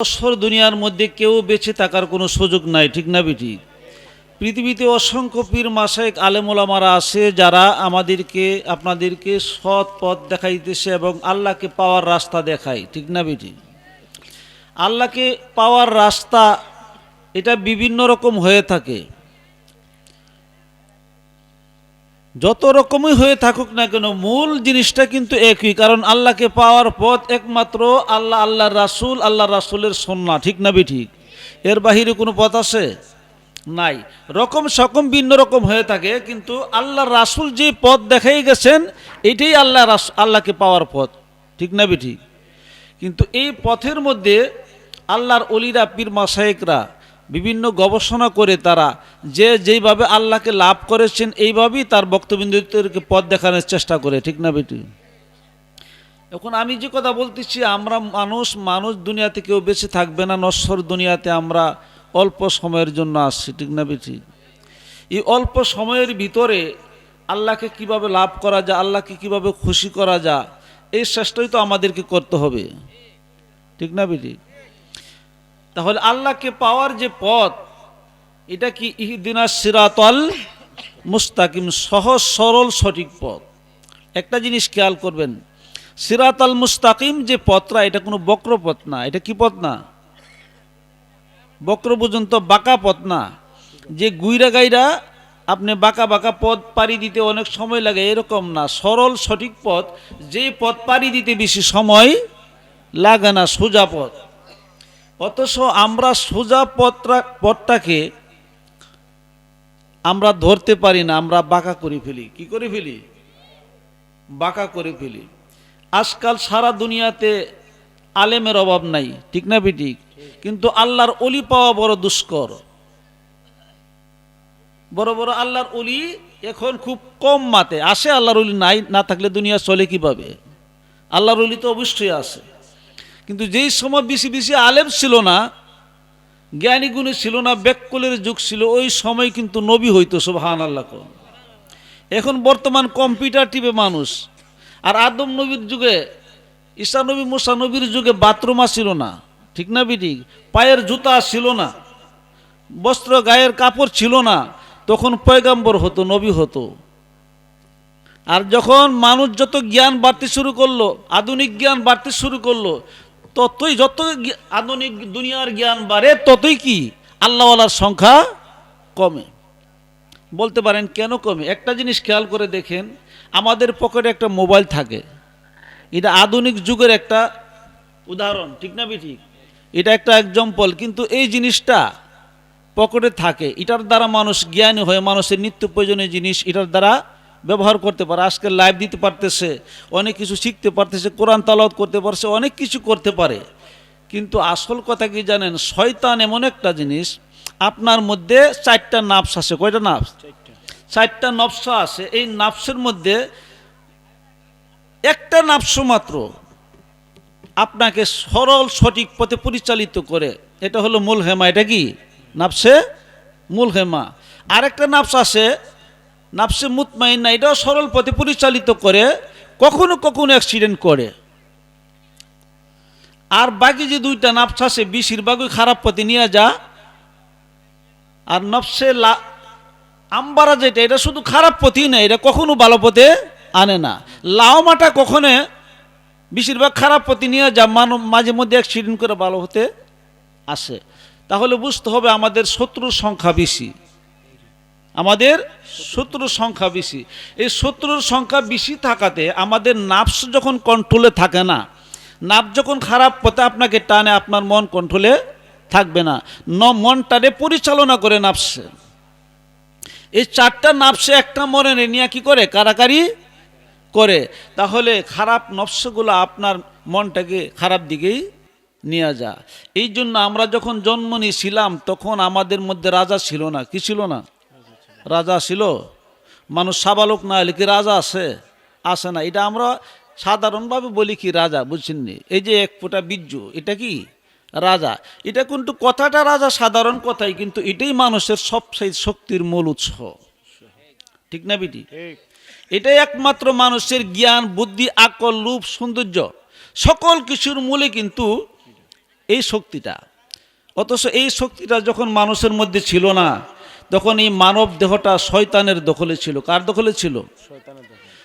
অসর দুনিয়ার মধ্যে কেউ বেঁচে থাকার কোনো সুযোগ নাই, ঠিক না বেটি? পৃথিবীতে অসংখ্য পীর মাসায়ক আলেমোলামারা আছে যারা আমাদেরকে, আপনাদেরকে সৎ পথ দেখাইতেছে এবং আল্লাহকে পাওয়ার রাস্তা দেখায়, ঠিক না বেটি? আল্লাহকে পাওয়ার রাস্তা এটা বিভিন্ন রকম হয়ে থাকে। যত রকমই হয়ে থাকুক না কেন, মূল জিনিসটা কিন্তু একই, কারণ আল্লাহকে পাওয়ার পথ একমাত্র আল্লাহ আল্লাহ রাসূল আল্লাহ রাসূলের সন্না ঠিক না বে ঠিক? এর বাহিরে কোনো পথ আছে? নাই। রকম সকম ভিন্ন রকম হয়ে থাকে, কিন্তু আল্লাহ রাসুল যে পথ দেখাই গেছেন, এটাই আল্লাহ রাস- আল্লাহকে পাওয়ার পথ, ঠিক না বে ঠিক? কিন্তু এই পথের মধ্যে আল্লাহর অলিরা পীর মাসায়েকরা বিভিন্ন গবেষণা করে তারা যে যেইভাবে আল্লাহকে লাভ করেছেন, এইভাবেই তার বক্তবিন্দুদেরকে পথ দেখানোর চেষ্টা করে, ঠিক না বেটি? এখন আমি যে কথা বলতেছি, আমরা মানুষ মানুষ দুনিয়াতে কেউ বেঁচে থাকবে না, নশ্বর দুনিয়াতে আমরা অল্প সময়ের জন্য আসছি, ঠিক না বেটি? এই অল্প সময়ের ভিতরে আল্লাহকে কীভাবে লাভ করা যায়, আল্লাহকে কীভাবে খুশি করা যায়, এই চেষ্টাই তো আমাদেরকে করতে হবে, ঠিক না বেটি? তাহলে আল্লাহকে পাওয়ার যে পথ, এটা কি ইহদিনা সিরাতল মুস্তাকিম, সহজ, সরল, সঠিক পথ? একটা জিনিস খেয়াল করবেন, সিরাতাল মুস্তাকিম যে পথটা, এটা কোনো বক্র পথ না। এটা কি পথ না? বক্র পর্যন্ত বাঁকা পথ না। যে গুইরা গাইরা আপনি বাঁকা বাঁকা পথ পাড়ি দিতে অনেক সময় লাগে, এরকম না। সরল, সঠিক পথ, যে পথ পাড়ি দিতে বেশি সময় লাগে না, সোজা পথ। অথচ আমরা সোজা পথটা, পথটাকে আমরা ধরতে পারি না, আমরা বাঁকা করে ফেলি। কি করে ফেলি? বাঁকা করে ফেলি। আজকাল সারা দুনিয়াতে আলেমের অভাব নাই, ঠিক না বিঠিক? কিন্তু আল্লাহর অলি পাওয়া বড় দুষ্কর। বড় বড় আল্লাহর অলি এখন খুব কম মাতে। আসে আল্লাহর অলি নাই, না থাকলে দুনিয়া চলে কীভাবে? আল্লাহর অলি তো অবশ্যই আছে। কিন্তু যেই সময় বেশি বেশি আলেম ছিল না, জ্ঞানী গুণী ছিল না বেককুলের যুগ ছিল, ওই সময় কিন্তু নবী হইতো সুবহান আল্লাহ এখন বর্তমান কম্পিউটার টিপে মানুষ, আর আদম নবীর যুগে, ঈসা নবী, মুসা নবীর যুগে বাথরুমা ছিল না, ঠিক না বিটি? পায়ের জুতা ছিল না, বস্ত্র, গায়ের কাপড় ছিল না, তখন পয়গাম্বর হতো, নবী হতো। আর যখন মানুষ যত জ্ঞান বাড়তে শুরু করল, আধুনিক জ্ঞান বাড়তে শুরু করল ততই যত আধুনিক দুনিয়ার জ্ঞান বাড়ে, ততই কি? আল্লাহওয়ালার সংখ্যা কমে। বলতে পারেন, কেন কমে? একটা জিনিস খেয়াল করে দেখেন, আমাদের পকেটে একটা মোবাইল থাকে। এটা আধুনিক যুগের একটা উদাহরণ, ঠিক না ঠিক এটা একটা এক্সাম্পল কিন্তু এই জিনিসটা পকেটে থাকে। এটার দ্বারা মানুষ জ্ঞানী হয়ে, মানুষের নিত্য প্রয়োজনীয় জিনিস, এটার দ্বারা ব্যবহার করতে পারে আজকে লাইভ দিতে পারতেছে অনেক কিছু শিখতে পারতেছে কোরআন তালাওয়াত করতে পারছে অনেক কিছু করতে পারে। কিন্তু আসল কথা কি জানেন শয়তান এমন একটা জিনিস আপনার মধ্যে চারটা নাফস আছে। কয়টা নাফস চারটা। নফস আছে। এই নাফসের মধ্যে একটা নাফস মাত্র আপনাকে সরল সঠিক পথে পরিচালিত করে। এটা হলো মূল হেমা এটা কি? নাফসে মূল হেমা আরেকটা নাফস আছে নাফসে মুতমাইন্না, এটাও সরল পথে পরিচালিত করে, কখনো কখনো অ্যাক্সিডেন্ট করে। আর বাকি যে দুইটা নাফস আছে, বেশিরভাগই খারাপ পথে নিয়ে যা আর নফসে লা আম্বারা যেটা, এটা শুধু খারাপ পথেই না এটা কখনো ভালো পথে আনে না। লাওমাটা কখনো বেশিরভাগ খারাপ পথে নিয়ে যা মানব মাঝে মধ্যে অ্যাক্সিডেন্ট করে ভালো হতে আসে। তাহলে বুঝতে হবে আমাদের শত্রুর সংখ্যা বেশি। আমাদের শত্রুর সংখ্যা বেশি। এই শত্রুর সংখ্যা বেশি থাকাতে আমাদের নাফস যখন কন্ট্রোলে থাকে না নাফ যখন খারাপ পথে আপনাকে টানে, আপনার মন কন্ট্রোলে থাকবে না। ন মনটারে পরিচালনা করে নাফসে। এই চারটা নাফসে একটা মনে নিয়ে কি করে? কারাকারি করে। তাহলে খারাপ নফসগুলো আপনার মনটাকে খারাপ দিকেই নিয়ে যা এই জন্য আমরা যখন জন্ম নিয়েছিলাম, তখন আমাদের মধ্যে রাজা ছিল না। কি ছিল না? রাজা ছিল। মানুষ সাবালক না হলে কি রাজা আছে? আছে না। এটা আমরা সাধারণভাবে বলি কি রাজা বুঝছেন নি? এই যে এক ফোঁটা বীর্য এটা কি? রাজা। এটা কিন্তু কথাটা রাজা সাধারণ কথাই কিন্তু এটাই মানুষের সবচেয়ে শক্তির মূল উৎস। ঠিক না বিটি? এটাই একমাত্র মানুষের জ্ঞান বুদ্ধি আকল রূপ সৌন্দর্য সকল কিছুর মূলে কিন্তু এই শক্তিটা। অথচ এই শক্তিটা যখন মানুষের মধ্যে ছিল না তখন এই মানব দেহটা শয়তানের দখলে ছিল। কার দখলে ছিল?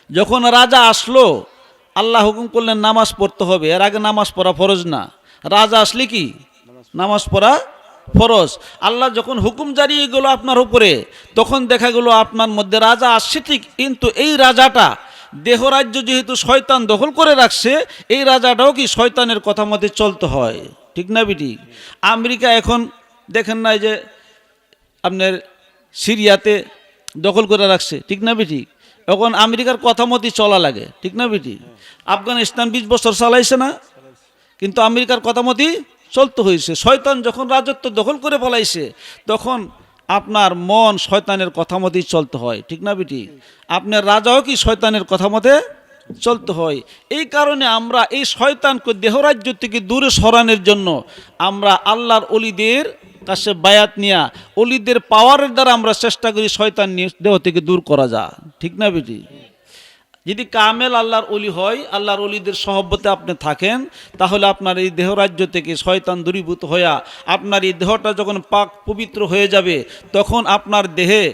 যখন রাজা আসলো আল্লাহ হুকুম করলেন নামাজ পড়তে হবে। এর আগে নামাজ পড়া ফরজ না। রাজা আসলে কি? নামাজ পড়া ফরজ। আল্লাহ যখন হুকুম জারি গেল আপনার উপরে তখন দেখা গেল আপনার মধ্যে রাজা আসছে ঠিক। কিন্তু এই রাজাটা দেহরাজ্য যেহেতু শয়তান দখল করে রাখছে এই রাজাটাও কি শয়তানের কথা মতে চলতে হয়? ঠিক না বিটি? আমেরিকা এখন দেখেন না যে আপনার সিরিয়াতে দখল করে রাখছে, ঠিক না বেটি? এখন আমেরিকার কথা মতই চলা লাগে, ঠিক না বেটি? আফগানিস্তান বিশ বছর চালাইছে না, কিন্তু আমেরিকার কথা মতই চলতে হয়েছে। শয়তান যখন রাজত্ব দখল করে ফেলাইছে, তখন আপনার মন শয়তানের কথা মতেই চলতে হয়, ঠিক না বেটি? আপনার রাজাও কি শয়তানের কথা মতে চলতে হয়? এই কারণে আমরা এই শয়তানকে দেহরাজ্য থেকে দূরে সরানোর জন্য আমরা আল্লাহর অলিদের কাছে বায়াত নিয়া অলিদের পাওয়ারের দ্বারা আমরা চেষ্টা করি শয়তান দেহ থেকে দূর করা যা। ঠিক না বেটি? যদি কামেল আল্লাহর অলি হয়, আল্লাহর অলিদের সহব্বতে আপনি থাকেন, তাহলে আপনার এই দেহরাজ্য থেকে শয়তান দূরীভূত হইয়া আপনার এই দেহটা যখন পাক পবিত্র হয়ে যাবে, তখন আপনার দেহে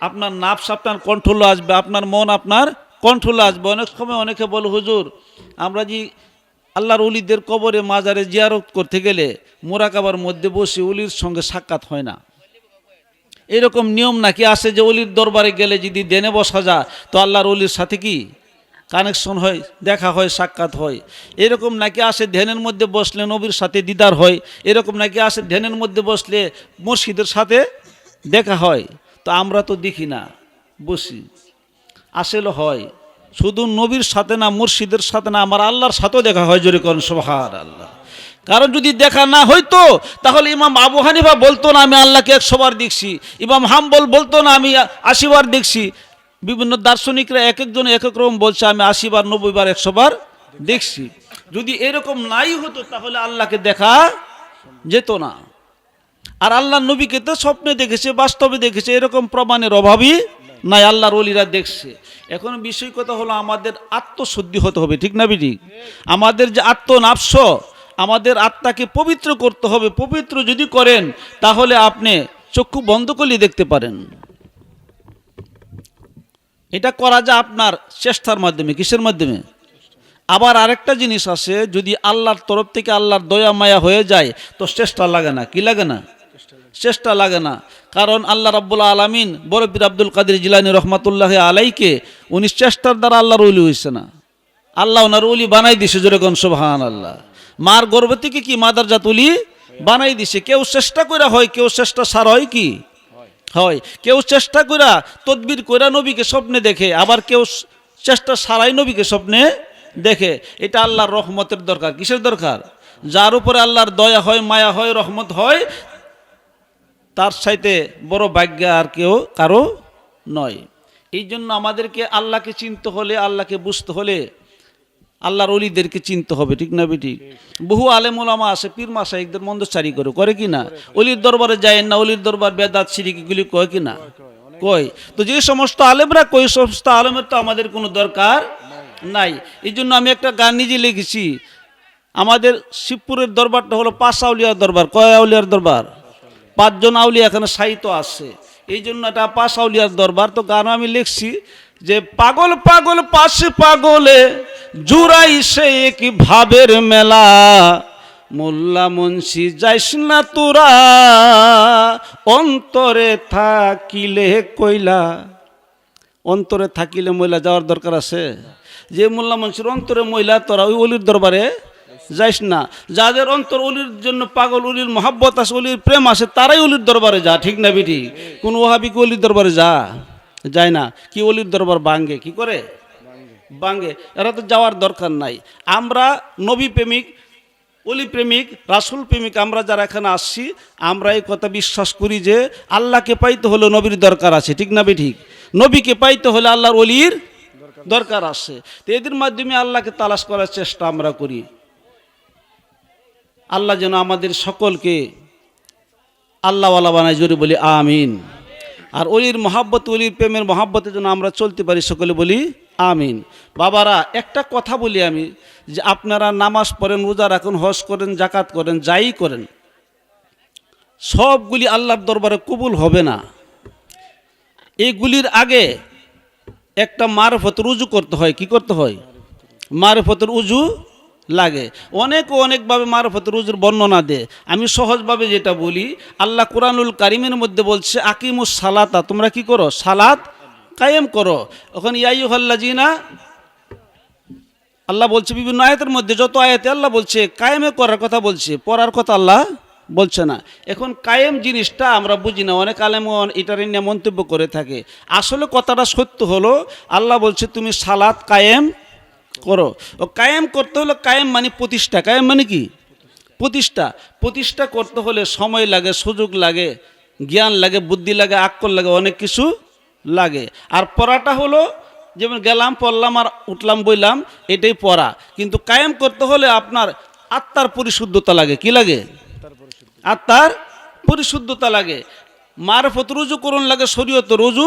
আপনার নাফস আপনার কন্ট্রোলে আসবে, আপনার মন আপনার কন্ট্রোলে আসবে। অনেক সময় অনেকে বলে, হুজুর, আমরা যে আল্লাহর অলিদের কবরে মাজারে জিয়ারত করতে গেলে মোরাকাবার মধ্যে বসে অলির সঙ্গে সাক্ষাৎ হয় না। এরকম নিয়ম নাকি আছে যে অলির দরবারে গেলে যদি দেনে বসা যায়, তো আল্লাহর অলির সাথে কি? কানেকশন হয়, দেখা হয়, সাক্ষাৎ হয়। এরকম নাকি আসে ধ্যানের মধ্যে বসলে নবীর সাথে দিদার হয়, এরকম নাকি আসে ধ্যানের মধ্যে বসলে মসজিদের সাথে দেখা হয়। তো আমরা তো দেখি না, বসি। আসলে হয়। শুধু নবীর সাথে না, মুর্শিদের সাথে না, আমার আল্লাহর সাথেও দেখা হয়, জোরে করেন সোহার আল্লাহ কারণ যদি দেখা না হইতো, তাহলে ইমাম আবু হানিফা বলতো না, আমি আল্লাহকে একশোবার দেখছি। ইমাম হাম্বল বলতো না, আমি আশিবার দেখছি। বিভিন্ন দার্শনিকরা এক একজন এক এক রকম বলছে, আমি আশিবার নব্বইবার একশোবার দেখছি। যদি এরকম নাই হতো, তাহলে আল্লাহকে দেখা যেত না। আর আল্লাহ নবীকে তো স্বপ্নে দেখেছে, বাস্তবে দেখেছে, এরকম প্রমাণের অভাবই নাই, আল্লাহর অলিরা দেখছে। এখন বিষয় কথা হলো, আমাদের আত্মশুদ্ধি হতে হবে, ঠিক না বিটি আমাদের যে আত্মনাপস, আমাদের আত্মাকে পবিত্র করতে হবে। পবিত্র যদি করেন, তাহলে আপনি চক্ষু বন্ধ করলে দেখতে পারেন। এটা করা যায় আপনার চেষ্টার মাধ্যমে, কিসের মাধ্যমে? আবার আরেকটা জিনিস আছে, যদি আল্লাহর তরফ থেকে আল্লাহর দয়া, মায়া হয়ে যায়, তো চেষ্টা লাগে না। কি লাগে না? চেষ্টা লাগে না। কারণ আল্লাহ রাব্বুল আলমিন বরফির আব্দুল কাদের জিলানি রহমাতুল্লাহ আলাইকে উনি চেষ্টার দ্বারা আল্লাহর উলি হয়েছে না। আল্লাহ ওনার উলি বানাই দিছে যেরকম সোহান আল্লাহ মার গর্ভ কি মাদার জাত উলি বানাই দিছে? কেউ চেষ্টা করে হয়, কেউ চেষ্টা সার হয় কি? হয়। কেউ চেষ্টা কইরা তদবির কইরা নবীকে স্বপ্নে দেখে, আবার কেউ চেষ্টা সারাই নবীকে স্বপ্নে দেখে। এটা আল্লাহর রহমতের দরকার। কিসের দরকার? যার উপরে আল্লাহর দয়া হয়, মায়া হয়, রহমত হয় তার সাইতে বড় ভাগ্য আর কেউ কারও নয়। এই জন্য আমাদেরকে আল্লাহকে চিনতে হলে, আল্লাহকে বুঝতে হলে আল্লাহর অলিদেরকে চিনতে হবে, ঠিক না বেটি বহু আলেম ওলামা আছে, পীর মাসাইকদের মন্দচারি করে করে কি না? অলির দরবারে যায় না অলির দরবার বেদাত সিরিকিগুলি কয় কি না? কয়। তো যে সমস্ত আলেমরা কই সমস্ত আলেমের তো আমাদের কোনো দরকার নাই। এই জন্য আমি একটা গান নিজে লিখেছি। আমাদের শিবপুরের দরবারটা হলো পাঁচ আউলিয়ার দরবার। কয় আউলিয়ার দরবার? পাঁচজন আউলিয়া এখানে সাহিত্য আছে। এই জন্য এটা পাশ আউলিয়ার দরবার। তো গান আমি লিখছি যে, পাগল পাগল, পাশে পাগলে জুড়াই সে কি ভাবের মেলা। মোল্লা মুন্সি যাইস না তোরা, অন্তরে থাকিলে কইলা। অন্তরে থাকিলে মহিলা যাওয়ার দরকার আছে? যে মোল্লা মুন্সির অন্তরে মহিলা তোরা ওই অলির দরবারে যাইস না। যাদের অন্তর অলির জন্য পাগল, অলির মহাব্বত আছে, অলির প্রেম আছে, তারাই অলির দরবারে যা, ঠিক না বিটি? কোন ওহাবি কি অলির দরবারে যা? যায় না। কি অলির দরবার বাঙ্গে? কি করে? বাঙ্গে। এরা তো যাওয়ার দরকার নাই। আমরা নবী প্রেমিক, অলি প্রেমিক, রাসুল প্রেমিক, আমরা যারা এখানে আসছি, আমরা এই কথা বিশ্বাস করি যে আল্লাহকে পাইতে হলে নবীর দরকার আছে, ঠিক না ঠিক নবীকে পাইতে হলে আল্লাহর অলির দরকার আছে। তো এদের মাধ্যমে আল্লাহকে তালাশ করার চেষ্টা আমরা করি। আল্লাহ যেন আমাদের সকলকে আল্লাহওয়ালা বানায়, জোরে বলি আমিন। আর অলির মহাব্বত, অলির প্রেমের মহাব্বতের জন্য আমরা চলতে পারি, সকলে বলি আমিন। বাবারা, একটা কথা বলি আমি, যে আপনারা নামাজ পড়েন, রোজা রাখুন, হজ করেন জাকাত করেন, যাই করেন, সবগুলি আল্লাহর দরবারে কবুল হবে না। এইগুলির আগে একটা মারফতের উজু করতে হয়, কি করতে হয়? মারফতের উজু লাগে। অনেক অনেকভাবে মারফত রুজুর বর্ণনা দেয়। আমি সহজভাবে যেটা বলি, আল্লাহ কোরআনুল কারিমের মধ্যে বলছে, আকিমুস সালাতা তোমরা কি করো? সালাত কায়েম করো। ওখানে ইয়াই জিনা আল্লাহ বলছে বিভিন্ন আয়াতের মধ্যে, যত আয়াতে আল্লাহ বলছে, কায়েমে করার কথা বলছে, পড়ার কথা আল্লাহ বলছে না। এখন কায়েম জিনিসটা আমরা বুঝি না, অনেক আলেম এটার নিয়ে মন্তব্য করে থাকে। আসলে কথাটা সত্য হলো, আল্লাহ বলছে, তুমি সালাত কায়েম করো। ও কায়েম করতে হলে কায়েম মানে প্রতিষ্ঠা। কায়েম মানে কি? প্রতিষ্ঠা। প্রতিষ্ঠা করতে হলে সময় লাগে, সুযোগ লাগে, জ্ঞান লাগে, বুদ্ধি লাগে, আক্কল লাগে, অনেক কিছু লাগে। আর পড়াটা হলো, যেমন গেলাম, পড়লাম আর উঠলাম, বইলাম, এটাই পড়া। কিন্তু কায়েম করতে হলে আপনার আত্মার পরিশুদ্ধতা লাগে। কি লাগে? আত্মার পরিশুদ্ধতা লাগে। মারফত রুজু করুন লাগে, শরীয়ত রুজু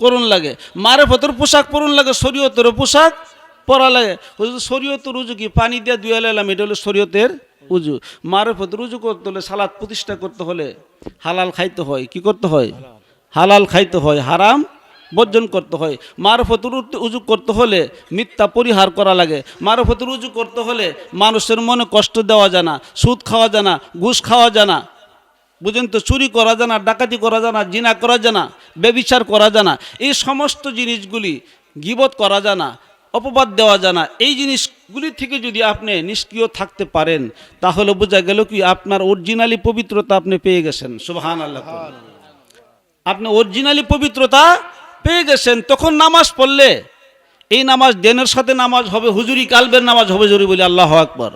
করুন লাগে। মারফতের পোশাক পরুন লাগে, শরীয়তের পোশাক হুজুর শরীয়ত রুজু কি? পানি দিয়ে দুয়ে এলাম এটা হলো শরীয়তের উজু মারফত রুজু করতে হলে, সালাদ প্রতিষ্ঠা করতে হলে হালাল খাইতে হয়। কি করতে হয়? হালাল খাইতে হয়, হারাম বর্জন করতে হয়। মারফতুর উজু করতে হলে মিথ্যা পরিহার করা লাগে। মারফতুর উজু করতে হলে মানুষের মনে কষ্ট দেওয়া জানা, সুদ খাওয়া জানা, ঘুষ খাওয়া জানা, বুঝেন তো, চুরি করা যায় না ডাকাতি করা জানা, জিনা করা যায় না বেবিচার করা জানা, এই সমস্ত জিনিসগুলি গিবত করা যায় না অপবাদ দেওয়া জানা এই জিনিসগুলি থেকে যদি আপনি নিষ্ক্রিয় থাকতে পারেন, তাহলে বোঝা গেল কি আপনার অরিজিনালি পবিত্রতা আপনি পেয়ে গেছেন। সুবাহান আল্লাহ আপনি অরিজিনালি পবিত্রতা পেয়ে গেছেন, তখন নামাজ পড়লে, এই নামাজ দেনের সাথে নামাজ হবে, হুজুরি কালবের নামাজ হবে জরুরি বলে, আল্লাহ আকবর।